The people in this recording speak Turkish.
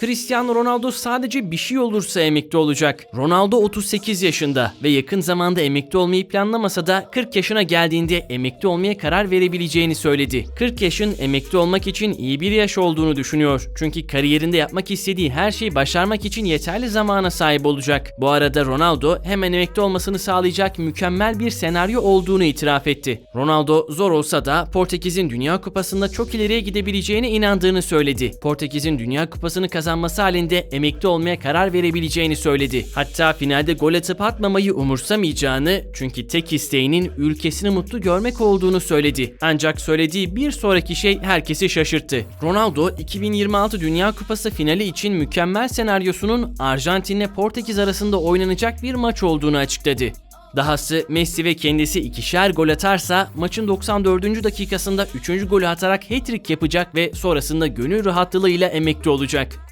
Cristiano Ronaldo sadece bir şey olursa emekli olacak. Ronaldo 38 yaşında ve yakın zamanda emekli olmayı planlamasa da 40 yaşına geldiğinde emekli olmaya karar verebileceğini söyledi. 40 yaşın emekli olmak için iyi bir yaş olduğunu düşünüyor. Çünkü kariyerinde yapmak istediği her şeyi başarmak için yeterli zamana sahip olacak. Bu arada Ronaldo hemen emekli olmasını sağlayacak mükemmel bir senaryo olduğunu itiraf etti. Ronaldo zor olsa da Portekiz'in Dünya Kupası'nda çok ileriye gidebileceğine inandığını söyledi. Portekiz'in Dünya Kupası'nı kazanması halinde emekli olmaya karar verebileceğini söyledi. Hatta finalde gol atıp atmamayı umursamayacağını çünkü tek isteğinin ülkesini mutlu görmek olduğunu söyledi. Ancak söylediği bir sonraki şey herkesi şaşırttı. Ronaldo 2026 Dünya Kupası finali için mükemmel senaryosunun Arjantin'le Portekiz arasında oynanacak bir maç olduğunu açıkladı. Dahası Messi ve kendisi ikişer gol atarsa maçın 94. dakikasında 3. golü atarak hat-trick yapacak ve sonrasında gönül rahatlığıyla emekli olacak.